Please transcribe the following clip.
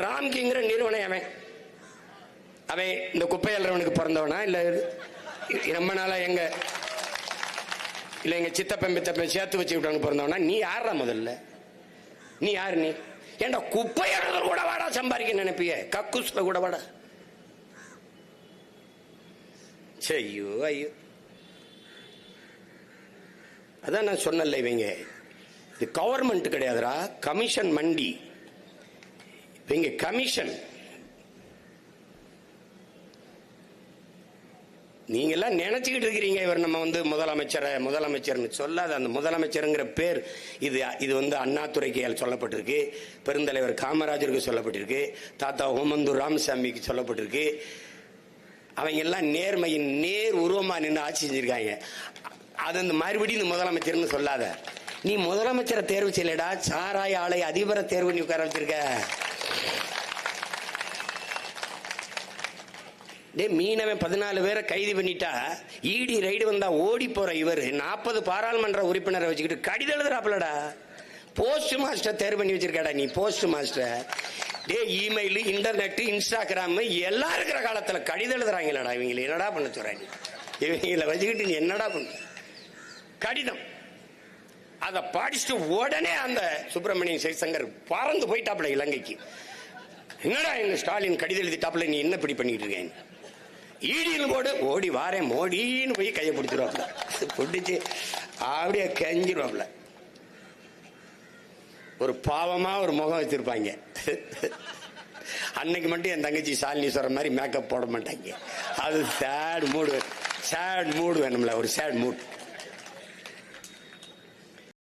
ராம்கிங்கிற நிறுவனம் அவன். அவன் இந்த குப்பை அல்றவனுக்கு பிறந்தவனா? இல்ல ரொம்ப நாளா எங்க இல்ல எங்க சித்தப்பன் பித்தப்பன் சேர்த்து வச்சு விட்டவனுக்கு பிறந்தவனா? நீ யாரா முதல்ல? நீ யாரு நீ? ஏண்டா குப்பை அழுத கூட வாடா சம்பாதிக்க நினைப்பிய? கக்குஸ்ல கூட வாடா. ஐயோ ஐயோ. அதான் நான் சொன்னல இவங்க. இது கவர்மெண்ட் கிடையாதுடா. கமிஷன் மண்டி. இங்க கமிஷன் நீங்க எல்லாம் நினைச்சுக்கிட்டு இருக்கிறீங்க இவர் நம்ம வந்து முதலமைச்சரை முதலமைச்சர்னு சொல்லாத அந்த முதலமைச்சருங்கிற பேர். இது இது வந்து அண்ணாதுரைக்கு சொல்லப்பட்டிருக்கு. பெருந்தலைவர் காமராஜருக்கு சொல்லப்பட்டிருக்கு. தாத்தா ஓமந்தூர் ராமசாமிக்கு சொல்லப்பட்டிருக்கு. அவங்க எல்லாம் நேர்மையின் நேர் உருவமா நின்று ஆட்சி செஞ்சிருக்காங்க. அது அந்த மறுபடியும் இந்த முதலமைச்சர்னு சொல்லாத. நீ முதலமைச்சரை தேர்வு செய்யலடா. சாராய ஆலை அதிபரை தேர்வு நீ உட்கார வச்சிருக்க. டே மீனவன் பதினாலு பேரை கைது பண்ணிட்டா இடி ரைடு வந்தா ஓடி போற இவர் நாற்பது பாராளுமன்ற உறுப்பினரை வச்சுக்கிட்டு கடிதம் எழுதுறாப்லடா போஸ்ட் மாஸ்டர் தேர்வு பண்ணி வச்சிருக்காடா நீ போஸ்ட் மாஸ்டர் டே இமெயில் இன்டர்நெட் இன்ஸ்டாகிராம் எல்லாம் இருக்கிற காலத்துல கடிதம் எழுதுறாங்களடா இவங்களை. என்னடா பண்ண சொல்றாங்க இவங்களை வச்சுக்கிட்டு நீ என்னடா பண்ண? கடிதம். அதை படிச்சுட்டு உடனே அந்த சுப்பிரமணியன் சிவசங்கர் பறந்து போயிட்டாப்ல இலங்கைக்கு. என்னடா எங்க ஸ்டாலின் கடிதம் எழுதிட்டாப்புல நீ என்ன இப்படி பண்ணிட்டு இருக்கேன்? ஈடியில் போடு ஓடி வாரேன் மோடின்னு போய் கையை பிடிச்சிருவாப்ல பிடிச்சி அப்படியே கெஞ்சிருவாப்ல ஒரு பாவமா ஒரு முகம் வச்சிருப்பாங்க. அன்னைக்கு மட்டும் என் தங்கச்சி சாலினி சொல்ற மாதிரி மேக்கப் போட மாட்டாங்க. அது சேட் மூடு சேட் மூடு வேணும்ல ஒரு சேட் மூட்